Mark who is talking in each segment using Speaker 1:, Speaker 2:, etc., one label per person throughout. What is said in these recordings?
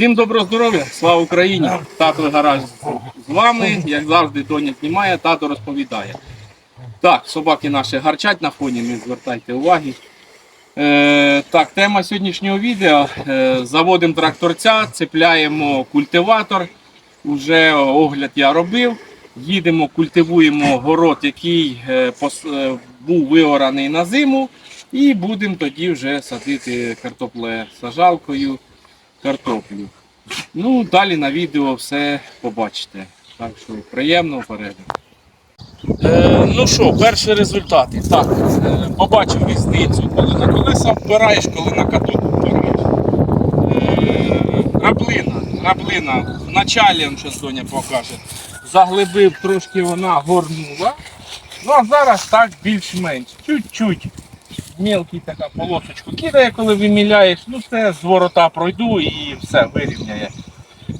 Speaker 1: Всім доброго здоров'я, слава Україні! Тато гараж з вами, як завжди, Тоня знімає, тато розповідає. Так, собаки наші гарчать на фоні, не звертайте уваги. Е, так, тема сьогоднішнього відео. Е, заводимо тракторця, цепляємо культиватор. Уже огляд я робив. Їдемо, культивуємо город, який е, пос- е, був виораний на зиму. І будемо тоді вже садити картоплесажалкою картоплю. Ну, далі на відео все побачите. Так що приємного перегляду. Е, ну що, перші результати. Так, е, побачив різницю, коли на колеса впираєш, коли на каток впираєш. Е, граблина. Граблина. Вначалі, он щось Доня покаже. Заглибив трошки вона горнула. Ну а зараз так більш-менш. Чуть-чуть. Мелкий така полосочку кидає, коли виміляєш. Ну це з ворота пройду і все вирівняє.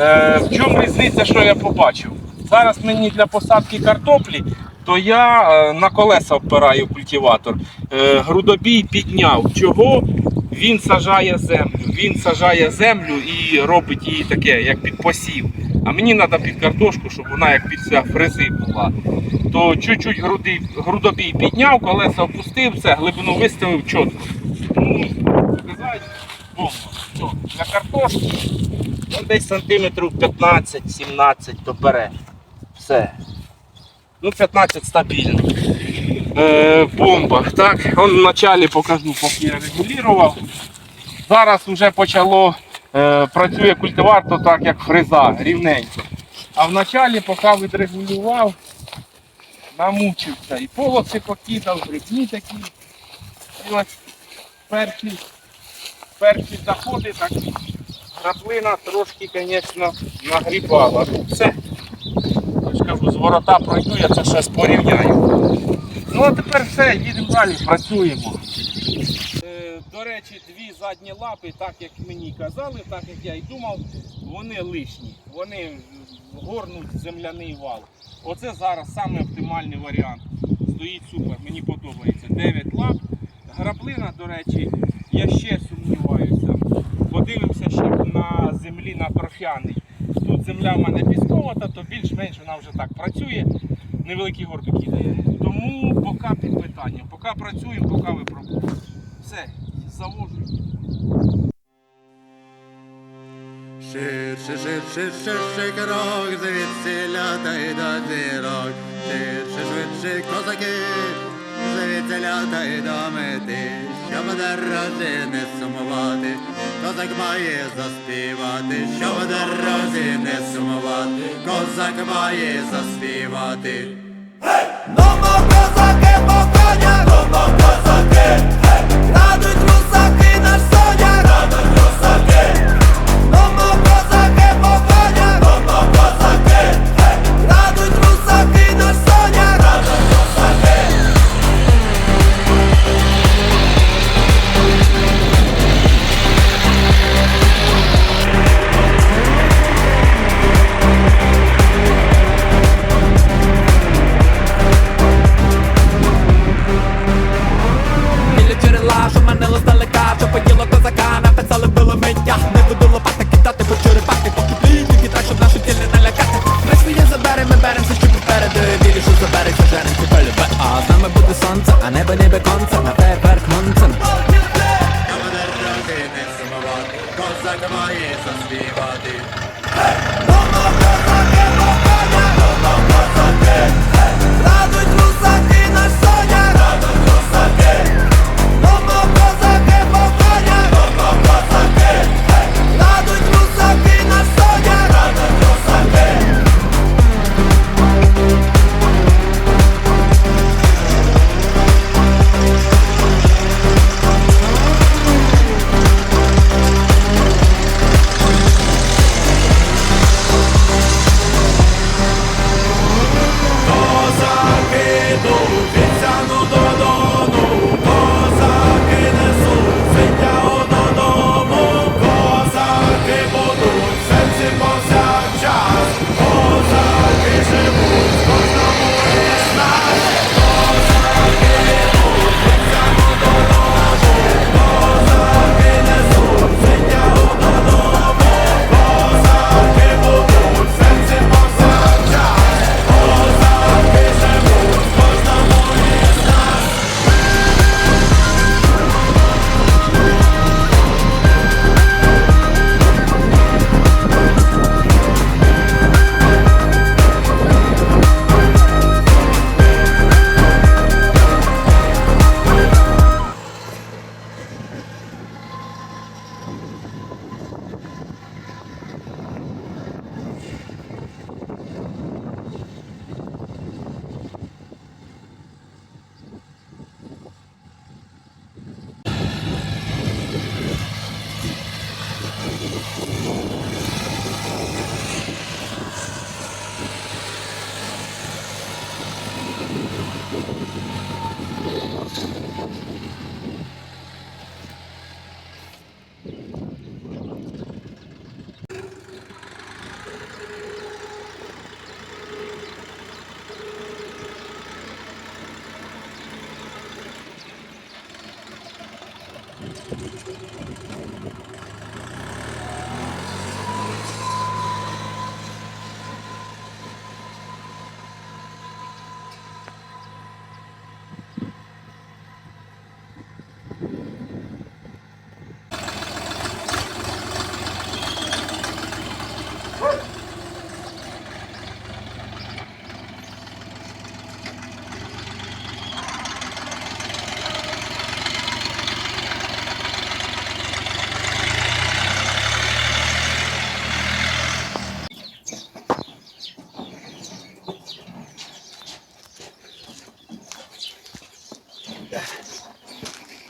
Speaker 1: Е, в чому різниця, що я побачив? Зараз мені для посадки картоплі, то я е, на колеса впираю культиватор. Е, грудобій підняв. Чого? Він сажає землю. Він сажає землю і робить її таке, як під посів. А мені треба під картошку, щоб вона як під вся фрези була. То чуть-чуть грудобій підняв, колеса опустив, все, глибину виставив чітко. Для картошки ну, десь сантиметрів 15-17 то бере. Все. Ну, 15 стабільно. Е, бомба. Так, он в началі покажу, поки я регулював. Зараз вже почало е, працює культиватор так, як фреза, рівненько. А в началі, поки відрегулював, намучився. І полоси покидав, грибні такі. І ось перші, перші заходи так граблина трошки, звісно, нагрібала. Все. Кажу, з ворота пройду, я це ще порівняю. Ну а тепер все, їдемо далі, працюємо. До речі, дві задні лапи, так як мені казали, так як я і думав, вони лишні. Вони горнуть земляний вал. Оце зараз саме оптимальний варіант. Стоїть супер, мені подобається. 9 лап. Граблина, до речі, я ще сумніваюся. Подивимося ще на землі на торфяний. Тут земля в мене пісковата, то більш-менш вона вже так працює, невеликі горби кидає. Тому поки під питанням. Поки працюємо, поки випробуємо. Все, завожу.
Speaker 2: Ширше, ширше, ширше крок, звідсіля та й до зірок. Ширше, швидше, козаки, звідсіля та й до мети. Щоб дорозі не сумувати, козак має заспівати. Щоб дорозі не сумувати, козак має заспівати.
Speaker 3: Домо козаки по конях, домо козаки,
Speaker 2: сумувати, козак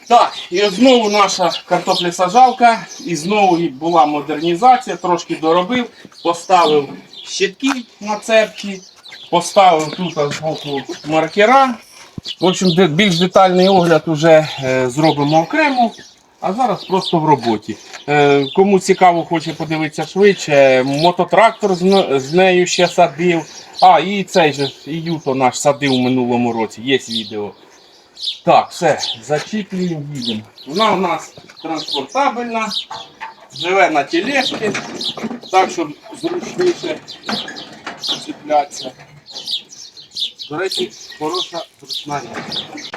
Speaker 1: Так, і знову наша картоплесажалка, і знову була модернізація, трошки доробив, поставив щитки на цепки, поставив тут з боку маркера. В общем, більш детальний огляд вже е, зробимо окремо, а зараз просто в роботі. Е, кому цікаво, хоче подивитися швидше, мототрактор з, нею ще садив. А, і цей же і Юто наш садив у минулому році, є відео. Так, все, зачіплюємо, їдемо. Вона у нас транспортабельна, живе на тележці, так, щоб зручніше чіплятися. До речі, хороша зручна річ.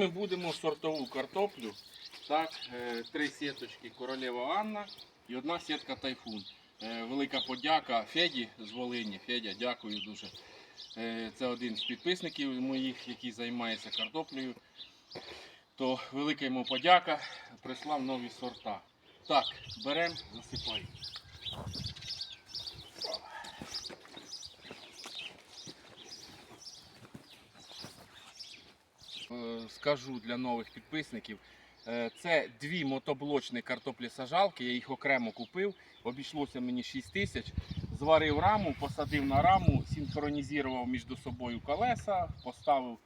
Speaker 1: Ми будемо сортову картоплю. Так, е, три сіточки королева Анна і одна сітка тайфун. Е, Велика подяка Феді з Волині. Федя, дякую дуже. Е, Це один з підписників моїх, який займається картоплею. То велика йому подяка. Прислав нові сорта. Так, беремо, засипаємо. Скажу для нових підписників. Е, Це дві мотоблочні картоплі-сажалки, я їх окремо купив. Обійшлося мені 6 тисяч. Зварив раму, посадив на раму, синхронізував між собою колеса, поставив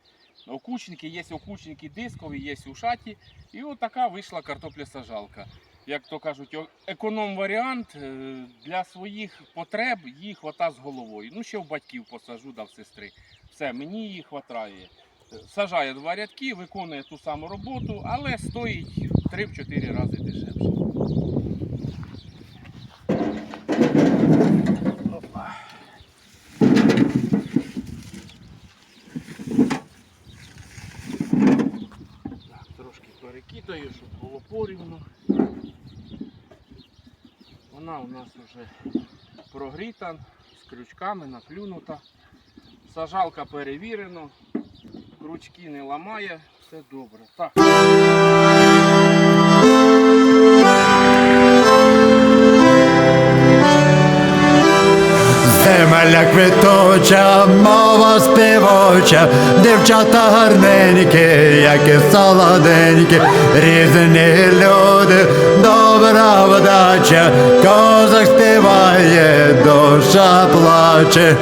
Speaker 1: окучники. Є окучники дискові, є ушаті. І от така вийшла картопля-сажалка. Як то кажуть, економ-варіант е, для своїх потреб її хвата з головою. Ну, ще в батьків посажу, дав сестри. Все, мені її хватає сажає два рядки, виконує ту саму роботу, але стоїть в 3-4 рази дешевше. Так, трошки перекидаю, щоб було порівну. Вона у нас вже прогріта, з крючками, наклюнута. Сажалка перевірена, ручки не ламає, все добре. Так.
Speaker 2: Земля квітуча, мова співоча, дівчата гарненькі, як і солоденькі, різні люди, добра вдача, козак співає, душа плаче.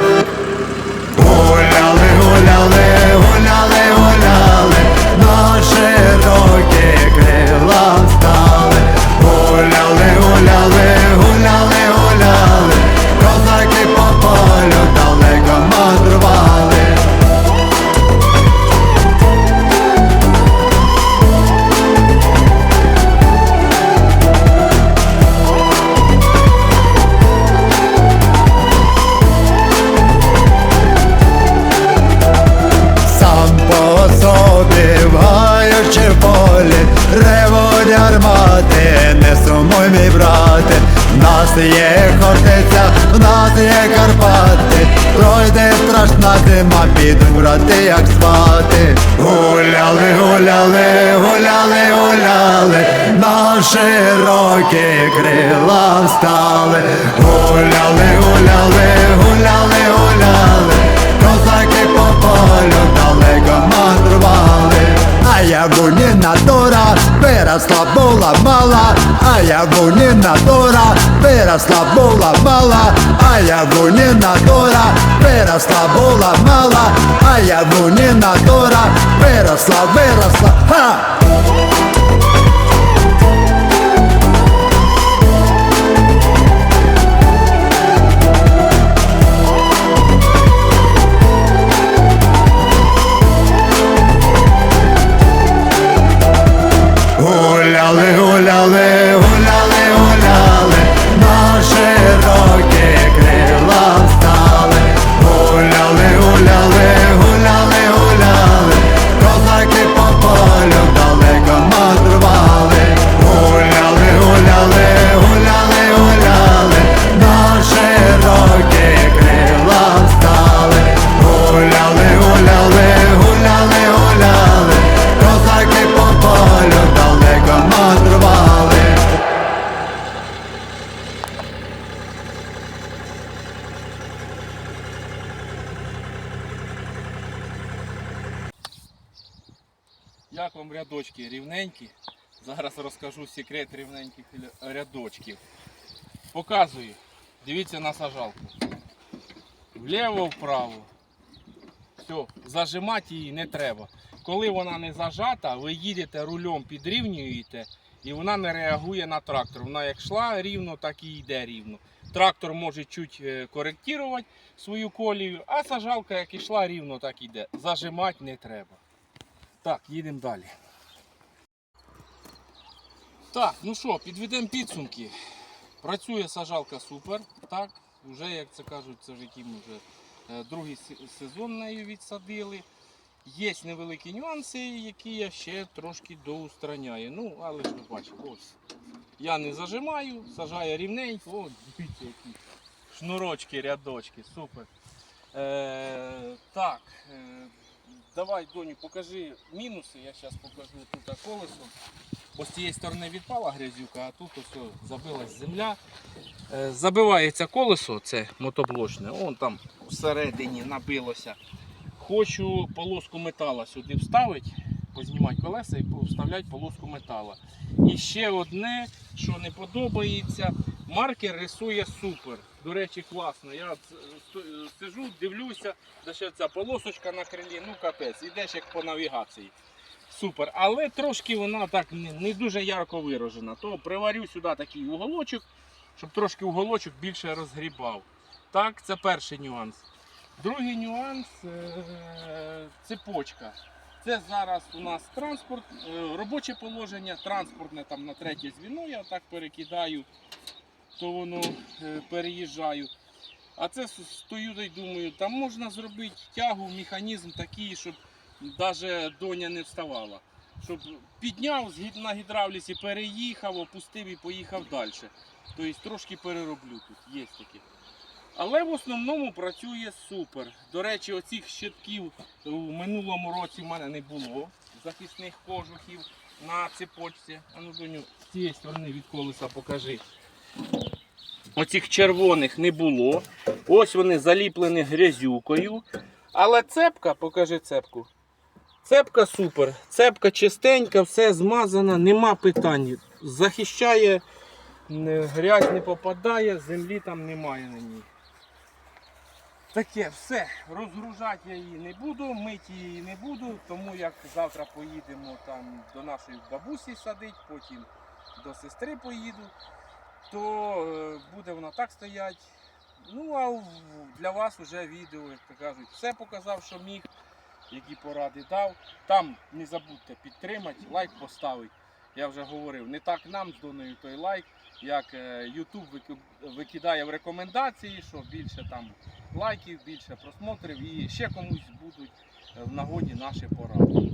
Speaker 2: Нас є Хортиця, в нас є Карпати, пройде страшна зима, підуть брати, як спати. Гуляли, гуляли, гуляли, гуляли, на широкі крила встали. Гуляли, гуляли, гуляли, гуляли, козаки по полю. А я буніна дура, виросла була мала, а я буніна дура, виросла була мала, а я буніна дура, виросла була мала, а я буніна дура, виросла, виросла, ха!
Speaker 1: Секрет рівненьких рядочків. Показую. Дивіться на сажалку. Вліво, вправо. Все, зажимати її не треба. Коли вона не зажата, ви їдете рулем, підрівнюєте, і вона не реагує на трактор. Вона як йшла рівно, так і йде рівно. Трактор може чуть е, коректувати свою колію, а сажалка як йшла рівно, так і йде. Зажимати не треба. Так, їдемо далі. Так, ну що, підведемо підсумки. Працює сажалка супер. Так, вже, як це кажуть, це вже який ми вже е, другий сезон нею відсадили. Є невеликі нюанси, які я ще трошки доустраняю. Ну, але ж ви бачите, ось. Я не зажимаю, сажаю рівненько. О, дивіться, які шнурочки, рядочки, супер. Е, так, е, давай, доню, покажи мінуси. Я зараз покажу тут колесо. Бо з цієї сторони відпала грязюка, а тут ось забилась земля. Е, забивається колесо, це мотоблочне, вон там всередині набилося. Хочу полоску метала сюди вставити, познімати колеса і вставляти полоску метала. І ще одне, що не подобається, маркер рисує супер. До речі, класно. Я е, сижу, дивлюся, де ще ця полосочка на крилі, ну капець, ідеш як по навігації. Супер. Але трошки вона так не, дуже ярко виражена. То приварю сюди такий уголочок, щоб трошки уголочок більше розгрібав. Так, це перший нюанс. Другий нюанс е, цепочка. Це зараз у нас транспорт, е, робоче положення, транспортне там на третє звіно, я так перекидаю, то воно е, переїжджаю. А це стою та й думаю, там можна зробити тягу, механізм такий, щоб навіть доня не вставала. Щоб підняв на гідравліці, переїхав, опустив і поїхав далі. Тобто трошки перероблю тут, є таке. Але в основному працює супер. До речі, оцих щитків у минулому році в мене не було. Захисних кожухів на цепочці. А ну доню, з цієї сторони від колеса покажи. Оцих червоних не було. Ось вони заліплені грязюкою. Але цепка, покажи цепку. Цепка супер. Цепка чистенька, все змазана, нема питань. Захищає, грязь не попадає, землі там немає на ній. Таке, все, розгружати я її не буду, мити її не буду, тому як завтра поїдемо там до нашої бабусі садить, потім до сестри поїду, то е, буде вона так стоять. Ну а для вас вже відео, як то кажуть, все показав, що міг, які поради дав. Там не забудьте підтримати, лайк поставити. Я вже говорив, не так нам з Доною той лайк, як е, YouTube викидає в рекомендації, що більше там лайків, більше просмотрів і ще комусь будуть е, в нагоді наші поради.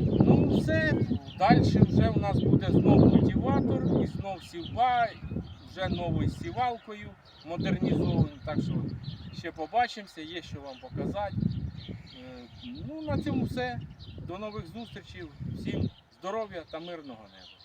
Speaker 1: Ну все, далі вже у нас буде знов культиватор і знов сівба. вже новою сівалкою модернізованою. Так що ще побачимося, є що вам показати. Е, Ну, на цьому все. До нових зустрічей. Всім здоров'я та мирного неба.